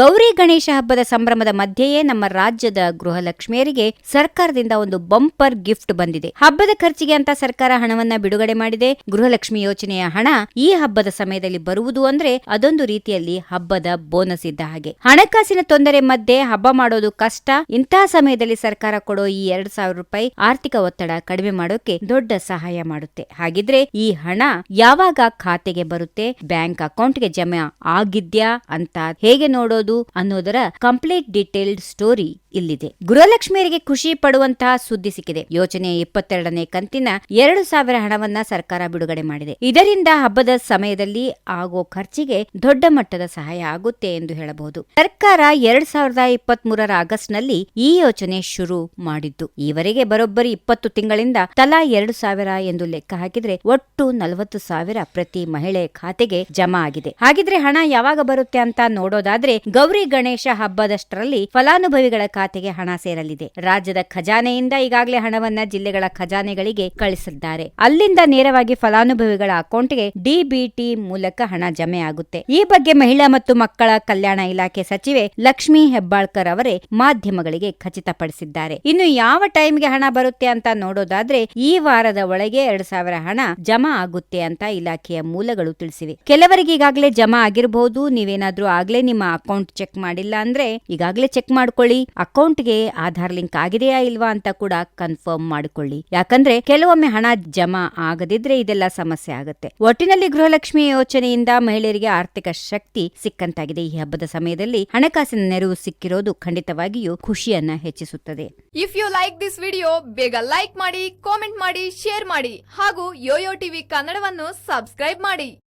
Gauri Ganesha ಹಬ್ಬದ ಸಂಭ್ರಮದ ಮಧ್ಯೆಯೇ ನಮ್ಮ ರಾಜ್ಯದ ಗೃಹಲಕ್ಷ್ಮಿಯರಿಗೆ ಸರ್ಕಾರದಿಂದ ಒಂದು ಬಂಪರ್ ಗಿಫ್ಟ್ ಬಂದಿದೆ. ಹಬ್ಬದ ಖರ್ಚಿಗೆ ಅಂತ ಸರ್ಕಾರ ಹಣವನ್ನ ಬಿಡುಗಡೆ ಮಾಡಿದೆ. ಗೃಹಲಕ್ಷ್ಮಿ ಯೋಜನೆಯ ಹಣ ಈ ಹಬ್ಬದ ಸಮಯದಲ್ಲಿ ಬರುವುದು ಅಂದ್ರೆ ಅದೊಂದು ರೀತಿಯಲ್ಲಿ ಹಬ್ಬದ ಬೋನಸ್ ಇದ್ದ ಹಾಗೆ. ಹಣಕಾಸಿನ ತೊಂದರೆ ಮಧ್ಯೆ ಹಬ್ಬ ಮಾಡೋದು ಕಷ್ಟ. ಇಂತಹ ಸಮಯದಲ್ಲಿ ಸರ್ಕಾರ ಕೊಡೋ ಈ ಎರಡ್ ಸಾವಿರ ರೂಪಾಯಿ ಆರ್ಥಿಕ ಒತ್ತಡ ಕಡಿಮೆ ಮಾಡೋಕೆ ದೊಡ್ಡ ಸಹಾಯ ಮಾಡುತ್ತೆ. ಹಾಗಿದ್ರೆ ಈ ಹಣ ಯಾವಾಗ ಖಾತೆಗೆ ಬರುತ್ತೆ? ಬ್ಯಾಂಕ್ ಅಕೌಂಟ್ಗೆ ಜಮಾ ಆಗಿದ್ಯಾ ಅಂತ ಹೇಗೆ ನೋಡೋದು? ಅನ್ನೋದರ ಕಂಪ್ಲೀಟ್ ಡೀಟೇಲ್ಡ್ ಸ್ಟೋರಿ ಇಲ್ಲಿದೆ. ಗೃಹಲಕ್ಷ್ಮಿಯರಿಗೆ ಖುಷಿ ಪಡುವಂತಹ ಸುದ್ದಿ ಸಿಕ್ಕಿದೆ. ಯೋಜನೆ ಇಪ್ಪತ್ತೆರಡನೇ ಕಂತಿನ ಎರಡು ಸಾವಿರ ಹಣವನ್ನ ಸರ್ಕಾರ ಬಿಡುಗಡೆ ಮಾಡಿದೆ. ಇದರಿಂದ ಹಬ್ಬದ ಸಮಯದಲ್ಲಿ ಆಗೋ ಖರ್ಚಿಗೆ ದೊಡ್ಡ ಮಟ್ಟದ ಸಹಾಯ ಆಗುತ್ತೆ ಎಂದು ಹೇಳಬಹುದು. ಸರ್ಕಾರ ಎರಡ್ ಸಾವಿರದ ಇಪ್ಪತ್ತ್ ಮೂರರ ಆಗಸ್ಟ್ನಲ್ಲಿ ಈ ಯೋಜನೆ ಶುರು ಮಾಡಿದ್ದು. ಈವರೆಗೆ ಬರೋಬ್ಬರಿ ಇಪ್ಪತ್ತು ತಿಂಗಳಿಂದ ತಲಾ ಎರಡು ಸಾವಿರ ಎಂದು ಲೆಕ್ಕ ಹಾಕಿದ್ರೆ ಒಟ್ಟು ನಲವತ್ತು ಸಾವಿರ ಪ್ರತಿ ಮಹಿಳೆ ಖಾತೆಗೆ ಜಮಾ ಆಗಿದೆ. ಹಾಗಿದ್ರೆ ಹಣ ಯಾವಾಗ ಬರುತ್ತೆ ಅಂತ ನೋಡೋದಾದ್ರೆ ಗೌರಿ ಗಣೇಶ ಹಬ್ಬದಷ್ಟರಲ್ಲಿ ಫಲಾನುಭವಿಗಳ ಖಾತೆಗೆ ಹಣ ಸೇರಲಿದೆ. ರಾಜ್ಯದ ಖಜಾನೆಯಿಂದ ಈಗಾಗಲೇ ಹಣವನ್ನ ಜಿಲ್ಲೆಗಳ ಖಜಾನೆಗಳಿಗೆ ಕಳಿಸಿದ್ದಾರೆ. ಅಲ್ಲಿಂದ ನೇರವಾಗಿ ಫಲಾನುಭವಿಗಳ ಅಕೌಂಟ್ಗೆ ಡಿಬಿಟಿ ಮೂಲಕ ಹಣ ಜಮೆ ಆಗುತ್ತೆ. ಈ ಬಗ್ಗೆ ಮಹಿಳಾ ಮತ್ತು ಮಕ್ಕಳ ಕಲ್ಯಾಣ ಇಲಾಖೆ ಸಚಿವೆ ಲಕ್ಷ್ಮೀ ಹೆಬ್ಬಾಳ್ಕರ್ ಅವರೇ ಮಾಧ್ಯಮಗಳಿಗೆ ಖಚಿತಪಡಿಸಿದ್ದಾರೆ. ಇನ್ನು ಯಾವ ಟೈಮ್ಗೆ ಹಣ ಬರುತ್ತೆ ಅಂತ ನೋಡೋದಾದ್ರೆ ಈ ವಾರದ ಒಳಗೆ ಎರಡ್ ಸಾವಿರ ಹಣ ಜಮಾ ಆಗುತ್ತೆ ಅಂತ ಇಲಾಖೆಯ ಮೂಲಗಳು ತಿಳಿಸಿವೆ. ಕೆಲವರಿಗೆ ಈಗಾಗಲೇ ಜಮಾ ಆಗಿರಬಹುದು ನೀವೇನಾದ್ರೂ ಆಗ್ಲೇ ನಿಮ್ಮ ಅಕೌಂಟ್ ಚೆಕ್ ಮಾಡಿಲ್ಲ ಅಂದ್ರೆ ಈಗಾಗಲೇ ಚೆಕ್ ಮಾಡ್ಕೊಳ್ಳಿ. ಅಕೌಂಟ್ಗೆ ಆಧಾರ್ ಲಿಂಕ್ ಆಗಿದೆಯಾ ಇಲ್ವಾ ಅಂತ ಕೂಡ ಕನ್ಫರ್ಮ್ ಮಾಡಿಕೊಳ್ಳಿ. ಯಾಕಂದ್ರೆ ಕೆಲವೊಮ್ಮೆ ಹಣ ಜಮಾ ಆಗದಿದ್ರೆ ಇದೆಲ್ಲ ಸಮಸ್ಯೆ ಆಗುತ್ತೆ. ಒಟ್ಟಿನಲ್ಲಿ ಗೃಹಲಕ್ಷ್ಮಿ ಯೋಜನೆಯಿಂದ ಮಹಿಳೆಯರಿಗೆ ಆರ್ಥಿಕ ಶಕ್ತಿ ಸಿಕ್ಕಂತಾಗಿದೆ. ಈ ಹಬ್ಬದ ಸಮಯದಲ್ಲಿ ಹಣಕಾಸಿನ ನೆರವು ಸಿಕ್ಕಿರೋದು ಖಂಡಿತವಾಗಿಯೂ ಖುಷಿಯನ್ನ ಹೆಚ್ಚಿಸುತ್ತದೆ. If you like this video ಬೇಗ ಲೈಕ್ ಮಾಡಿ ಕಾಮೆಂಟ್ ಮಾಡಿ ಶೇರ್ ಮಾಡಿ ಹಾಗೂ ಯೋಯೋ ಟಿವಿ ಕನ್ನಡವನ್ನು ಸಬ್ಸ್ಕ್ರೈಬ್ ಮಾಡಿ.